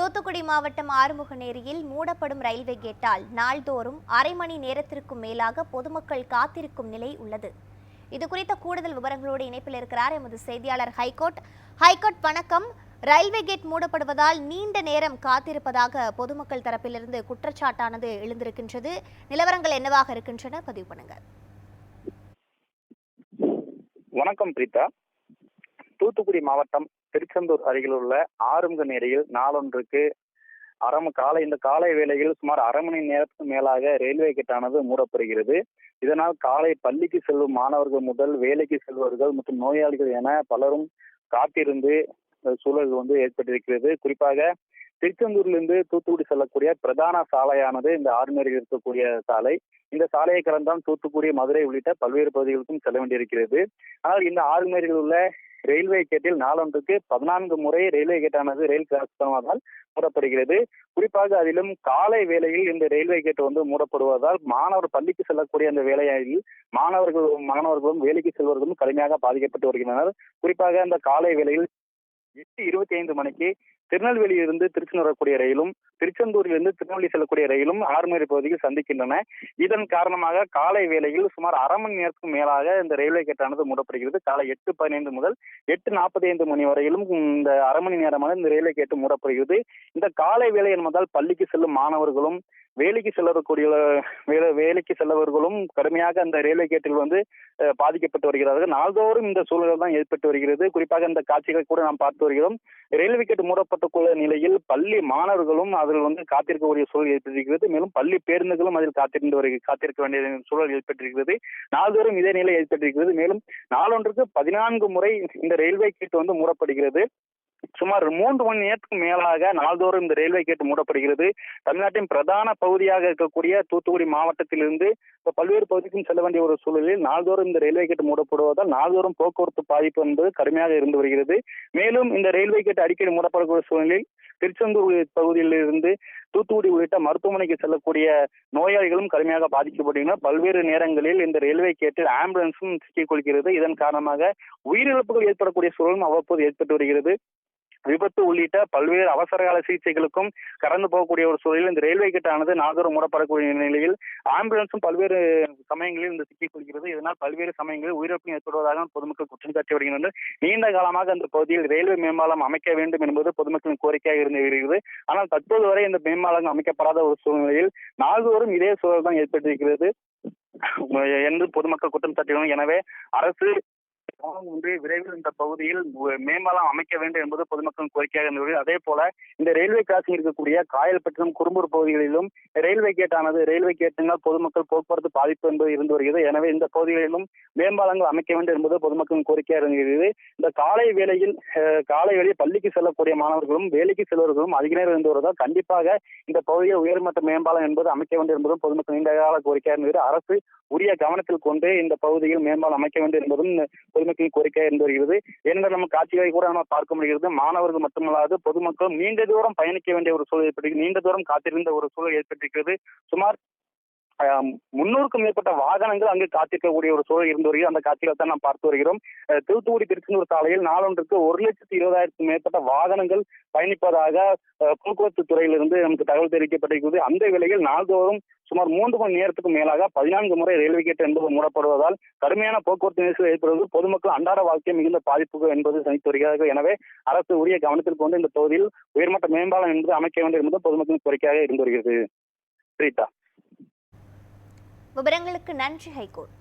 தூத்துக்குடி மாவட்டம் ஆறுமுகநேரியில் மூடப்படும் ரயில்வே கேட்டால் நாள்தோறும் அரை மணி நேரத்திற்கும் மேலாக பொதுமக்கள் காத்திருக்கும் நிலை உள்ளது. இது குறித்த கூடுதல் விவரங்களோடு இணைப்பில் இருக்கிறார் எமது செய்தியாளர் ஹைகோர்ட். ஹைகோர்ட் வணக்கம். ரயில்வே கேட் மூடப்படுவதால் நீண்ட நேரம் காத்திருப்பதாக பொதுமக்கள் தரப்பிலிருந்து குற்றச்சாட்டானது எழுந்திருக்கின்றது. நிலவரங்கள் என்னவாக இருக்கின்றன? பதிவு பண்ணுங்க. வணக்கம் பிரீதா தூத்துக்குடி மாவட்டம் திருச்செந்தூர் அருகில் உள்ள ஆறுமுக நேரியில் நாளொன்றுக்கு அரை காலை இந்த காலை வேளையில் சுமார் அரை மணி நேரத்துக்கு மேலாக ரயில்வே கேட்டானது மூடப்படுகிறது. இதனால் காலை பள்ளிக்கு செல்லும் மாணவர்கள் முதல் வேலைக்கு செல்வர்கள் மற்றும் நோயாளிகள் என பலரும் காத்திருந்து சூழல் வந்து ஏற்பட்டிருக்கிறது. குறிப்பாக திருச்செந்தூரிலிருந்து தூத்துக்குடி செல்லக்கூடிய பிரதான சாலையானது இந்த ஆறுநேரில் இருக்கக்கூடிய சாலை. இந்த சாலையை கடந்தான் தூத்துக்குடி மதுரை உள்ளிட்ட பல்வேறு பகுதிகளுக்கும் செல்ல வேண்டியிருக்கிறது. ஆனால் இந்த ஆறுநேரில் உள்ள ரயில்வே கேட்டில் நாளொன்றுக்கு பதினான்கு முறை ரயில்வே கேட்டானது ரயில் கிராஸ் பண்ணுவதால் மூடப்படுகிறது. குறிப்பாக அதிலும் காலை வேளையில் இந்த ரயில்வே கேட் வந்து மூடப்படுவதால் மாணவர் பள்ளிக்கு செல்லக்கூடிய அந்த வேலையில் மாணவர்களும் மாணவர்களும் வேலைக்கு செல்வர்களும் கடுமையாக பாதிக்கப்பட்டு வருகின்றனர். குறிப்பாக அந்த காலை வேளையில் எட்டு இருபத்தி ஐந்து மணிக்கு திருநெல்வேலியிலிருந்து திருச்சி வரக்கூடிய ரயிலும் திருச்செந்தூரிலிருந்து திருநெல்வேலி செல்லக்கூடிய ரயிலும் ஆறுமேரி பகுதியில் சந்திக்கின்றன. இதன் காரணமாக காலை வேளையில் சுமார் அரை மணி நேரத்துக்கு மேலாக இந்த ரயில்வே கேட்டானது மூடப்படுகிறது. காலை எட்டு பதினைந்து முதல் எட்டு நாற்பத்தி ஐந்து மணி வரையிலும் இந்த அரை மணி நேரமாக இந்த ரயில்வே கேட்டு மூடப்படுகிறது. இந்த காலை வேலை என்பதால் பள்ளிக்கு செல்லும் மாணவர்களும் வேலைக்கு செல்லக்கூடிய வேலை வேலைக்கு செல்லவர்களும் கடுமையாக அந்த ரயில்வே கேட்டில் வந்து பாதிக்கப்பட்டு வருகிறார்கள். நாள்தோறும் இந்த சூழல் தான் ஏற்பட்டு வருகிறது. குறிப்பாக இந்த காட்சிகளை கூட நாம் பார்த்து வருகிறோம். ரயில்வே கேட் மூடப்பட்டுள்ள நிலையில் பள்ளி மாணவர்களும் அதில் வந்து காத்திருக்கக்கூடிய சூழல் ஏற்பட்டிருக்கிறது. மேலும் பள்ளி பேருந்துகளும் அதில் காத்திருந்து வருக காத்திருக்க வேண்டிய சூழல் ஏற்பட்டிருக்கிறது. நாள்தோறும் இதே நிலை ஏற்பட்டிருக்கிறது. மேலும் நாளொன்றுக்கு பதினான்கு முறை இந்த ரயில்வே கேட் வந்து மூடப்படுகிறது. சுமார் மூன்று மணி நேரத்துக்கு மேலாக நாள்தோறும் இந்த ரயில்வே கேட் மூடப்படுகிறது. தமிழ்நாட்டின் பிரதான பகுதியாக இருக்கக்கூடிய தூத்துக்குடி மாவட்டத்திலிருந்து இப்போ பல்வேறு பகுதிக்கும் செல்ல வேண்டிய ஒரு சூழலில் நாள்தோறும் இந்த ரயில்வே கேட் மூடப்படுவதால் நாள்தோறும் போக்குவரத்து பாதிப்பு என்பது கடுமையாக இருந்து வருகிறது. மேலும் இந்த ரயில்வே கேட் அடிக்கடி மூடப்படக்கூடிய சூழலில் திருச்செந்தூர் பகுதியில் இருந்து தூத்துக்குடி உள்ளிட்ட மருத்துவமனைக்கு செல்லக்கூடிய நோயாளிகளும் கடுமையாக பாதிக்கப்படுகின்றனர். பல்வேறு நேரங்களில் இந்த ரயில்வே கேட்டில் ஆம்புலன்ஸும் சிக்கிக் கொள்கிறது இதன் காரணமாக உயிரிழப்புகள் ஏற்படக்கூடிய சூழலும் அவ்வப்போது ஏற்பட்டு வருகிறது. விபத்து உள்ளிட்ட பல்வேறு அவசரகால சிகிச்சைகளுக்கும் கடந்து போகக்கூடிய ஒரு சூழலில் இந்த ரயில்வே கிட்டானது நாள்தோறும் மூடப்படக்கூடிய நிலையில் ஆம்புலன்ஸும் பல்வேறு சமயங்களில் இந்த சிக்கிக் கொள்கிறது. இதனால் பல்வேறு சமயங்களில் உயிரிழப்பு ஏற்படுவதாக பொதுமக்கள் குற்றம் சாட்டி வருகின்றனர். நீண்ட காலமாக அந்த பகுதியில் ரயில்வே மேம்பாலம் அமைக்க வேண்டும் என்பது பொதுமக்களின் கோரிக்கையாக இருந்து வருகிறது. ஆனால் தற்போது வரை இந்த மேம்பாலம் அமைக்கப்படாத ஒரு சூழ்நிலையில் நாள்தோறும் இதே சூழல் தான் ஏற்பட்டிருக்கிறது. என்று பொதுமக்கள் குற்றம் சாட்டியுள்ளனர். எனவே அரசு பாலம் ஒன்று விரைவில் இந்த பகுதியில் மேம்பாலம் அமைக்க வேண்டும் என்பது பொதுமக்களின் கோரிக்கையாக இருந்தது. அதே போல இந்த ரயில்வே கிராசிங் இருக்கக்கூடிய காயல்பட்டினம் குறும்பூர் பகுதிகளிலும் ரயில்வே கேட்டானது ரயில்வே கேட்டினால் பொதுமக்கள் போக்குவரத்து பாதிப்பு என்பது இருந்து வருகிறது. எனவே இந்த பகுதிகளிலும் மேம்பாலங்கள் அமைக்க வேண்டும் என்பது பொதுமக்களின் கோரிக்கையாக இருந்தது. இந்த காலை வேளையில் காலை வேளையில் பள்ளிக்கு செல்லக்கூடிய மாணவர்களும் வேலைக்கு செல்வர்களும் அதிக நேரம் இருந்து வருவதால் கண்டிப்பாக இந்த பகுதியில் உயர்மட்ட மேம்பாலம் என்பது அமைக்க வேண்டும் என்பதும் பொதுமக்கள் நீண்ட கால கோரிக்கையாக இருந்தது. அரசு உரிய கவனத்தில் கொண்டு இந்த பகுதியில் மேம்பாலம் அமைக்க வேண்டும் என்பதும் பொதுமக்களின் கோரிக்கை இருந்து வருகிறது. ஏனென்றால் நம்ம காட்சிகளை கூட நம்ம பார்க்க முடிகிறது. மாணவர்கள் மட்டுமல்லாது பொதுமக்கள் நீண்ட தூரம் பயணிக்க வேண்டிய ஒரு சூழல் ஏற்பட்டிருக்கிறது நீண்ட தூரம் காத்திருந்த ஒரு சூழல் ஏற்பட்டிருக்கிறது. சுமார் முன்னூறுக்கும் மேற்பட்ட வாகனங்கள் அங்கு காத்திருக்கக்கூடிய ஒரு சூழல் இருந்து வருகிறது. அந்த காட்சிகளை தான் நாம் பார்த்து வருகிறோம். தூத்துக்குடி திருச்செந்தூர் சாலையில் நாளொன்றுக்கு ஒரு லட்சத்தி இருபதாயிரத்துக்கும் மேற்பட்ட வாகனங்கள் பயணிப்பதாக போக்குவரத்து துறையிலிருந்து நமக்கு தகவல் தெரிவிக்கப்பட்டிருக்கிறது. அந்த வேளையில் நாள்தோறும் சுமார் மூன்று மணி நேரத்துக்கு மேலாக பதினான்கு முறை ரயில்வே கேட் என்பது மூடப்படுவதால் கடுமையான போக்குவரத்து நெரிசல் ஏற்படுவது பொதுமக்கள் அன்றாட வாழ்க்கை மிகுந்த பாதிப்பு என்பது சந்தித்து வருகிறது. எனவே அரசு உரிய கவனத்தில் கொண்டு இந்த பகுதியில் உயர்மட்ட மேம்பாலம் என்பது அமைக்க வேண்டும் என்பது பொதுமக்களின் கோரிக்கையாக இருந்து வருகிறது. பிரீதா. விவரங்களுக்கு நன்றி ஹைகோர்ட்